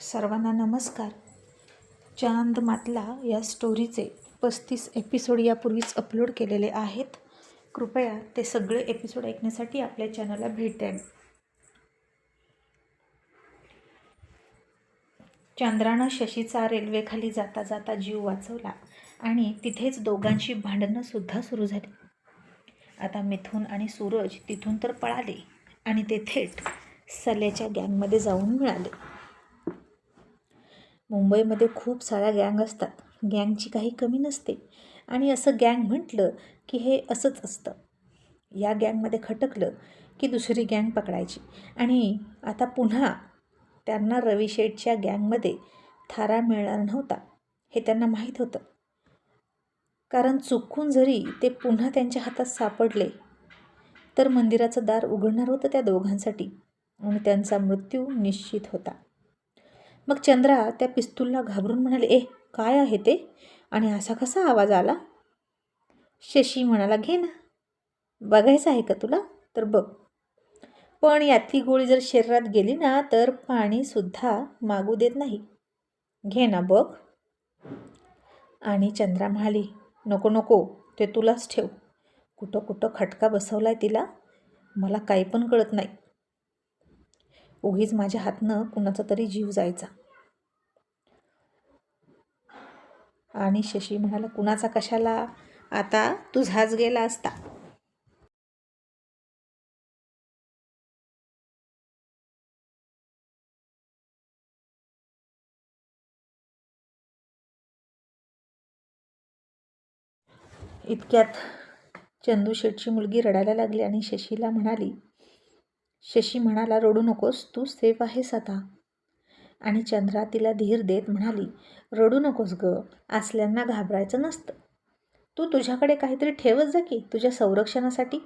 सर्वांना नमस्कार. चांद मातला या स्टोरीचे पस्तीस एपिसोड यापूर्वीच अपलोड केलेले आहेत. कृपया ते सगळे एपिसोड ऐकण्यासाठी आपल्या चॅनलला भेट द्यावी चांद्रानं शशीचा रेल्वेखाली जाता जाता जीव वाचवला आणि तिथेच दोघांशी भांडणंसुद्धा सुरू झाली. आता मिथून आणि सूरज तिथून तर पळाले आणि ते थेट सल्याच्या गँगमध्ये जाऊन मिळाले. मुंबईमध्ये खूप साऱ्या गँग असतात. गँगची काही कमी नसते. आणि असं गँग म्हटलं की हे असंच असतं. या गँगमध्ये खटकलं की दुसरी गँग पकडायची. आणि आता पुन्हा त्यांना रवी शेठच्या गँगमध्ये थारा मिळणार नव्हता हे त्यांना माहीत होतं. कारण चुकून जरी ते पुन्हा त्यांच्या हातात सापडले तर मंदिराचं दार उघडणार होतं त्या दोघांसाठी. आणि त्यांचा मृत्यू निश्चित होता. मग चंद्रा त्या पिस्तूलला घाबरून म्हणाले ए काय आहे ते? आणि असा कसा आवाज आला? शशी म्हणाला घे ना. बघायचं आहे का तुला? तर बघ. पण यातली गोळी जर शरीरात गेली ना तर पाणीसुद्धा मागू देत नाही. घे ना बघ. आणि चंद्रा म्हणाली नको नको ते तुलाच ठेव. कुठं कुठं खटका बसवला आहे तिला? मला काही पण कळत नाही. उगीच माझ्या हातनं कुणाचा तरी जीव जायचा. आणि शशी म्हणाला कुणाचा कशाला? आता तुझाच गेला असता. इतक्यात चंदू शेठची मुलगी रडायला लागली आणि शशीला म्हणाली शशी म्हणाला रडू नकोस तू सेफ आहेस आता. आणि चंद्रा तिला धीर देत म्हणाली रडू नकोस ग असल्यांना घाबरायचं नसतं. तू तुझ्याकडे काहीतरी ठेवत जा की तुझ्या संरक्षणासाठी.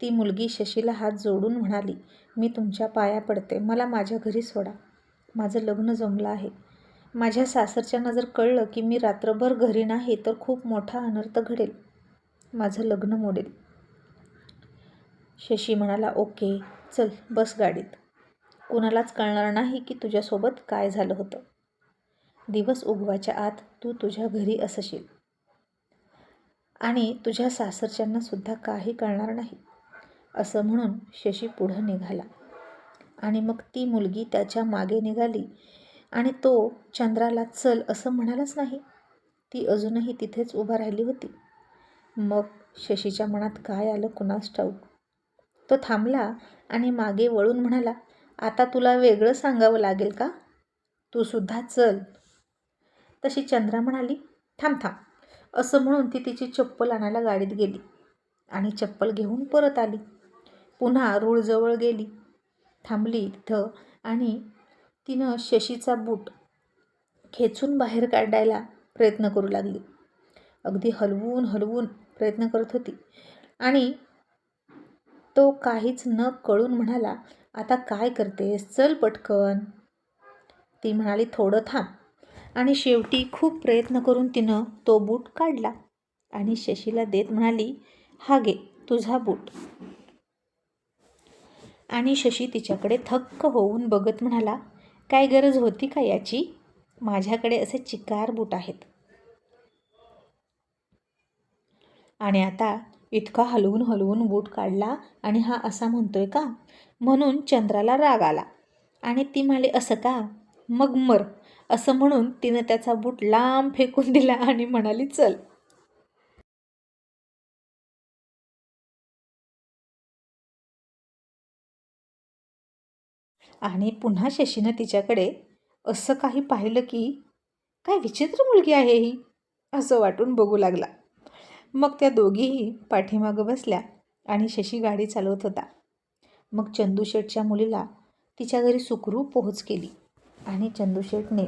ती मुलगी शशीला हात जोडून म्हणाली मी तुमच्या पाया पडते मला माझ्या घरी सोडा. माझं लग्न जमलं आहे. माझ्या सासरच्यांना जर कळलं की मी रात्रभर घरी नाही तर खूप मोठा अनर्थ घडेल. माझं लग्न मोडेल. शशी म्हणाला ओके चल बस गाडीत. कुणालाच कळणार नाही की तुझ्यासोबत काय झालं होतं. दिवस उगवाच्या आत तू तुझ्या घरी असशील. आणि तुझ्या सासरच्यांनासुद्धा काही कळणार नाही. असं म्हणून शशी पुढं निघाला. आणि मग ती मुलगी त्याच्यामागे निघाली आणि तो चंद्राला चल असं म्हणालाच नाही. ती अजूनही तिथेच उभा राहिली होती. मग शशीच्या मनात काय आलं कुणास ठाऊक? तो थांबला आणि मागे वळून म्हणाला आता तुला वेगळं सांगावं लागेल का? तू सुद्धा चल. तशी चंद्रा म्हणाली थांब थांब. असं म्हणून ती तिची चप्पल आणायला गाडीत गेली आणि चप्पल घेऊन परत आली. पुन्हा रूळजवळ गेली. थांबली तिथं आणि तिनं शशीचा बूट खेचून बाहेर काढायला प्रयत्न करू लागली. अगदी हलवून हलवून प्रयत्न करत होती आणि तो काहीच न कळून म्हणाला आता काय करतेस? चल पटकन. ती म्हणाली थोडं थांब. आणि शेवटी खूप प्रयत्न करून तिनं तो बूट काढला आणि शशीला देत म्हणाली हा घे तुझा बूट. आणि शशी तिच्याकडे थक्क होऊन बघत म्हणाला काय गरज होती का याची? माझ्याकडे असे चिकार बूट आहेत. आणि आता इतका हलवून हलवून बूट काढला आणि हा असा म्हणतोय का? म्हणून चंद्राला राग आला. आणि ती म्हणाली असं का? मग मर. असं म्हणून तिनं त्याचा बूट लांब फेकून दिला आणि म्हणाली चल. आणि पुन्हा शशीनं तिच्याकडे असं काही पाहिलं की काय विचित्र मुलगी आहे ही असं वाटून बघू लागला. मग त्या दोघीही पाठीमागं बसल्या आणि शशी गाडी चालवत होता. मग चंदूशेठच्या मुलीला तिच्या घरी सुखरूप पोहोच केली आणि चंदूशेठने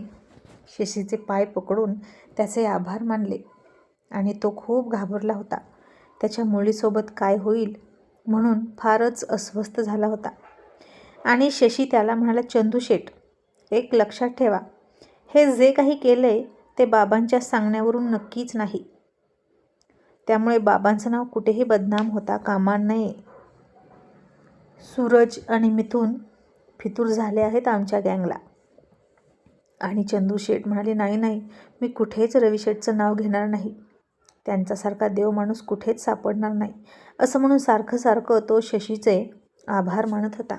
शशीचे पाय पकडून त्याचे आभार मानले आणि तो खूप घाबरला होता. त्याच्या मुलीसोबत काय होईल म्हणून फारच अस्वस्थ झाला होता. आणि शशी त्याला म्हणाला चंदूशेठ एक लक्षात ठेवा. हे जे काही केलं आहे ते बाबांच्या सांगण्यावरून नक्कीच नाही. त्यामुळे बाबांचं नाव कुठेही बदनाम होता कामा नये. सूरज आणि मिथून फितूर झाले आहेत आमच्या गँगला. आणि चंदू शेठ म्हणाले नाही नाही मी कुठेच रवी शेठचं नाव घेणार नाही. त्यांच्यासारखा देव माणूस कुठेच सापडणार नाही. असं म्हणून सारखं सारखं तो शशीचे आभार मानत होता.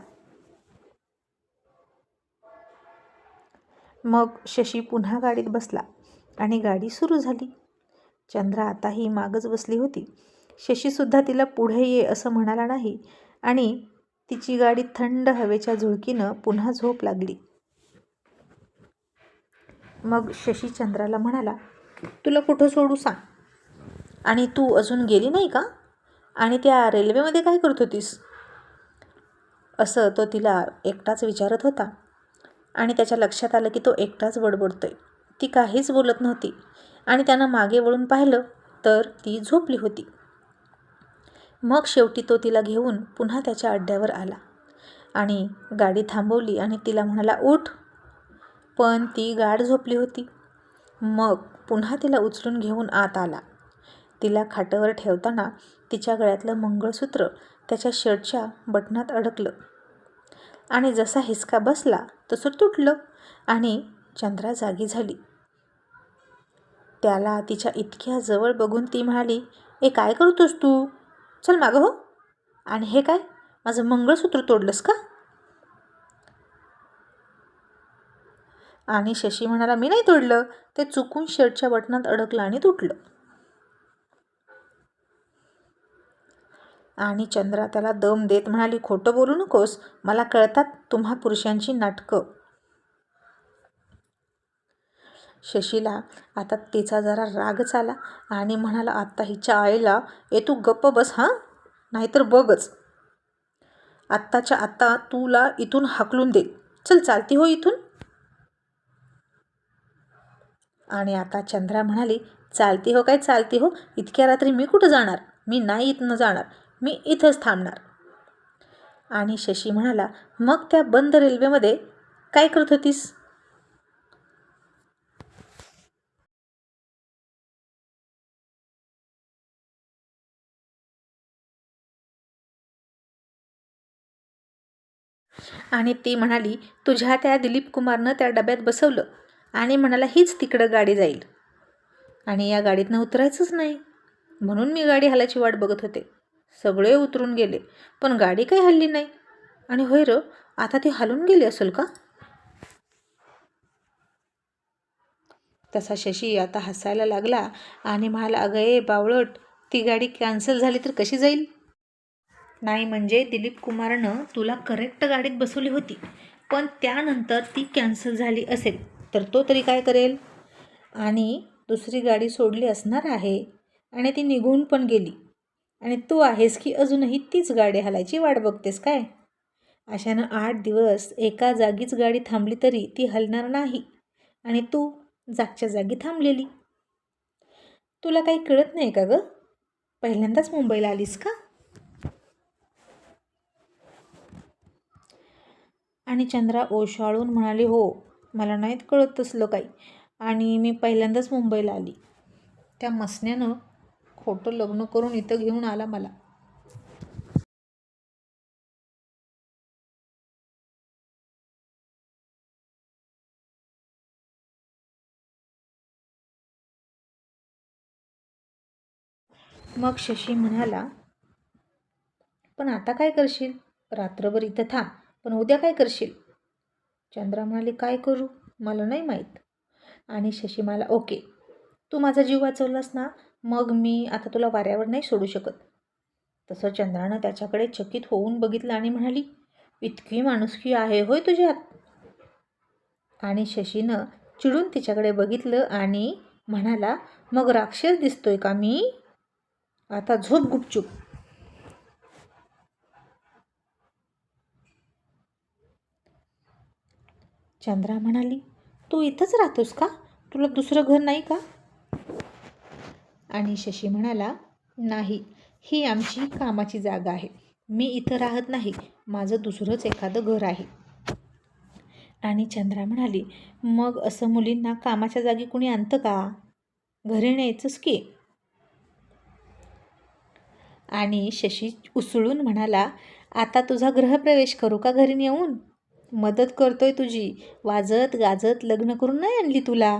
मग शशी पुन्हा गाडीत बसला आणि गाडी सुरू झाली. चंद्रा आताही मागच बसली होती. शशीसुद्धा तिला पुढे ये असं म्हणाला नाही आणि तिची गाडी थंड हवेच्या झुळकीनं पुन्हा झोप लागली. मग शशी चंद्राला म्हणाला तुला कुठं सोडू सांग? आणि तू अजून गेली नाही का? आणि त्या रेल्वेमध्ये काय करत होतीस? असं तो तिला एकटाच विचारत होता. आणि त्याच्या लक्षात आलं की तो एकटाच बडबडतोय. ती काहीच बोलत नव्हती. आणि त्यानं मागे वळून पाहिलं तर ती झोपली होती. मग शेवटी तो तिला घेऊन पुन्हा त्याच्या अड्ड्यावर आला आणि गाडी थांबवली आणि तिला म्हणाला उठ. पण ती गाड झोपली होती. मग पुन्हा तिला उचलून घेऊन आत आला. तिला खाटावर ठेवताना तिच्या गळ्यातलं मंगळसूत्र त्याच्या शर्टच्या बटनात अडकलं. आणि जसा हिसका बसला तसं तुटलं आणि चंद्रा जागी झाली. त्याला तिच्या इतक्या जवळ बघून ती म्हणाली ए काय करतोस तू? चल मागं हो. आणि हे काय? माझं मंगळसूत्र तोडलंस का? आणि शशी म्हणाला मी नाही तोडलं. ते चुकून शर्टच्या बटनात अडकलं आणि तुटलं. आणि चंद्रा त्याला दम देत म्हणाली खोटं बोलू नकोस. मला कळतात तुम्हा पुरुषांची नाटकं. शशीला आता तिचा जरा रागच आला आणि म्हणाला आत्ता हिच्या आईला ए तू गप्प बस हां? नाहीतर बघच. आत्ताच्या आत्ता तुला इथून हाकलून दे. चल चालती हो इथून. आणि आता चंद्रा म्हणाली चालती हो काय चालती हो? इतक्या रात्री मी कुठं जाणार? मी नाही इथनं जाणार. मी इथंच थांबणार. आणि शशी म्हणाला मग त्या बंद रेल्वेमध्ये काय करत होतीस? आणि ती म्हणाली तुझ्या त्या दिलीप कुमारनं त्या डब्यात बसवलं आणि म्हणाला हीच तिकडं गाडी जाईल. आणि या गाडीतनं उतरायचंच नाही. म्हणून मी गाडी हलायची वाट बघत होते. सगळे उतरून गेले पण गाडी काही हल्ली नाही. आणि होय र आता ती हलून गेली असेल का? तसा शशी आता हसायला लागला आणि म्हणाला अगं ए बावळट ती गाडी कॅन्सल झाली तर कशी जाईल? नाही म्हणजे दिलीप कुमारनं तुला करेक्ट गाडीत बसवली होती. पण त्यानंतर ती कॅन्सल झाली असेल तर तो तरी काय करेल? आणि दुसरी गाडी सोडली असणार आहे आणि ती निघून पण गेली. आणि तू आहेस की अजूनही तीच गाडी हलायची वाट बघतेस काय? अशानं आठ दिवस एका जागीच गाडी थांबली तरी ती हलणार नाही. आणि तू जागच्या जागी थांबलेली. तुला काही कळत नाही का गं? पहिल्यांदाच मुंबईला आलीस का? आणि चंद्रा ओशाळून म्हणाली हो मला नाहीत कळत तसलं काही. आणि मी पहिल्यांदाच मुंबईला आली. त्या मसण्यानं खोटं लग्न करून इथं घेऊन आला मला. मग शशी म्हणाला पण आता काय करशील? रात्रभर इथं थांब. पण उद्या काय करशील? चंद्रा म्हणाली काय करू? मला नाही माहीत. आणि शशी मला ओके तू माझा जीव वाचवलास ना मग मी आता तुला वाऱ्यावर नाही सोडू शकत. तसं चंद्रानं त्याच्याकडे चकित होऊन बघितलं आणि म्हणाली इतकी माणुसकी आहे होय तुझ्यात. आणि शशीनं चिडून तिच्याकडे बघितलं आणि म्हणाला मग राक्षस दिसतोय का मी? आता झोप गुपचूप. चंद्रा म्हणाली तू इथंच राहतोस का? तुला दुसरं घर नाही का? आणि शशी म्हणाला नाही ही आमची कामाची जागा आहे. मी इथं राहत नाही. माझं दुसरंच एखादं घर आहे. आणि चंद्रा म्हणाली मग असं मुलींना कामाच्या जागी कुणी आणतं का? घरी न्यायचंच की? आणि शशी उसळून म्हणाला आता तुझा गृहप्रवेश करू का घरी नेऊन? मदत करतोय तुझी. वाजत गाजत लग्न करून नाही आणली तुला?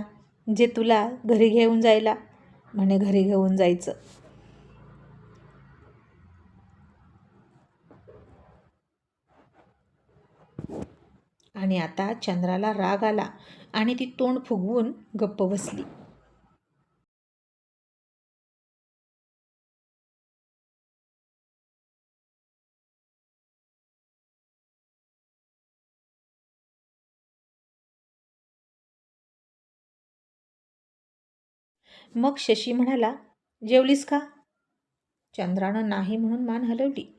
जे तुला घरी घेऊन जायला. म्हणे घरी घेऊन जायचं. आणि आता चंद्राला राग आला आणि ती तोंड फुगवून गप्प बसली. मग शशी म्हणाला जेवलीस का? चंद्रानं नाही म्हणून मान हलवली.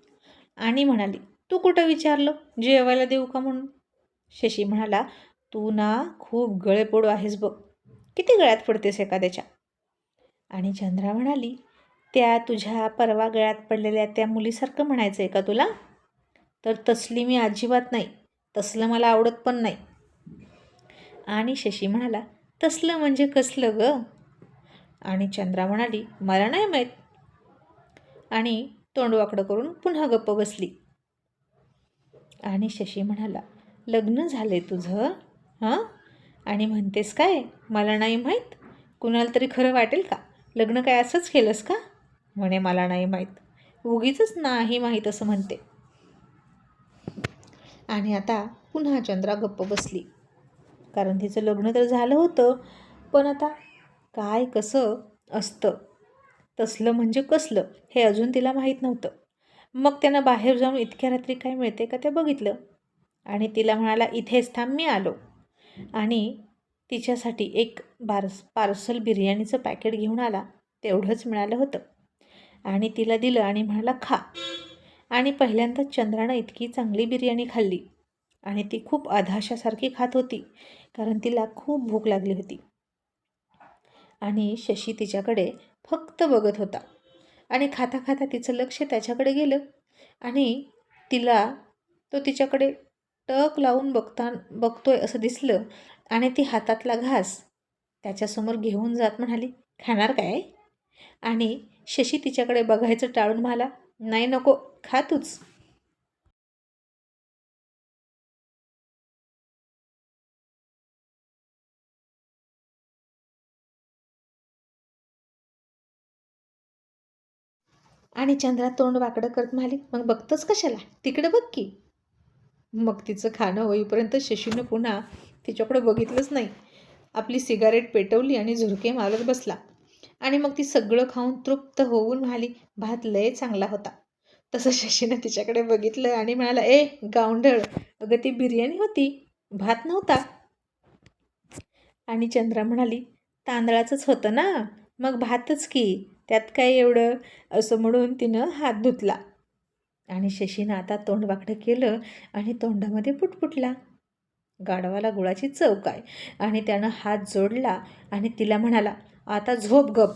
आणि म्हणाली तू कुठं विचारलं? जेवायला देऊ का म्हणून? शशी म्हणाला तू ना खूप गळेपोडू आहेस बघ. किती गळ्यात पडतेस एखाद्याच्या? आणि चंद्रा म्हणाली त्या तुझ्या परवा गळ्यात पडलेल्या त्या मुलीसारखं म्हणायचं आहे का तुला? तर तसली मी अजिबात नाही. तसलं मला आवडत पण नाही. आणि शशी म्हणाला तसलं म्हणजे कसलं ग? आणि चंद्रा म्हणाली मला नाही माहीत. आणि तोंडवाकडं करून पुन्हा गप्प बसली. आणि शशी म्हणाला लग्न झाले तुझं हां? आणि म्हणतेस काय मला नाही माहीत? कुणाला तरी खरं वाटेल का? लग्न काय असंच केलंस का? म्हणे मला नाही माहीत. उगीच नाही माहीत असं म्हणते. आणि आता पुन्हा चंद्रा गप्प बसली. कारण तिचं लग्न तर झालं होतं पण आता काय कसं असतं तसलं म्हणजे कसलं हे अजून तिला माहीत नव्हतं. मग त्यानं बाहेर जाऊन इतक्या रात्री काय मिळते का ते बघितलं. आणि तिला म्हणाला इथेच थांब मी आलो. आणि तिच्यासाठी एक बार्स पार्सल बिर्याणीचं पॅकेट घेऊन आला तेवढंच मिळालं होतं. आणि तिला दिलं आणि म्हणाला खा. आणि पहिल्यांदा चंद्रानं इतकी चांगली बिर्याणी खाल्ली. आणि ती खूप अधाशासारखी खात होती कारण तिला खूप भूक लागली होती. आणि शशी तिच्याकडे फक्त बघत होता. आणि खाता खाता तिचं लक्ष त्याच्याकडे गेलं आणि तिला तो तिच्याकडे टक लावून बघता बघतोय असं दिसलं आणि ती हातातला घास त्याच्यासमोर घेऊन जात म्हणाली खाणार काय? आणि शशी तिच्याकडे बघायचं टाळून म्हणाला नाही नको खा तूच. आणि चंद्रा तोंड वाकडं करत म्हणाली मग बघतोच कशाला? तिकडं बघ की. मग तिचं खाणं होईपर्यंत शशीनं पुन्हा तिच्याकडे बघितलंच नाही. आपली सिगारेट पेटवली आणि झुरके मारत बसला. आणि मग ती सगळं खाऊन तृप्त होऊन म्हणाली भात लय चांगला होता तसं शशीनं तिच्याकडे बघितलं आणि म्हणाला ए गावंढळ अगं ती बिर्याणी होती. भात नव्हता आणि चंद्रा म्हणाली तांदळाचंच होतं ना. मग भातच की. त्यात काय एवढं? असं म्हणून तिनं हात धुतला. आणि शशीनं आता तोंड वाकडं केलं आणि तोंडामध्ये पुटपुटला गाढवाला गुळाची चव काय? आणि त्यानं हात जोडला आणि तिला म्हणाला आता झोप गप.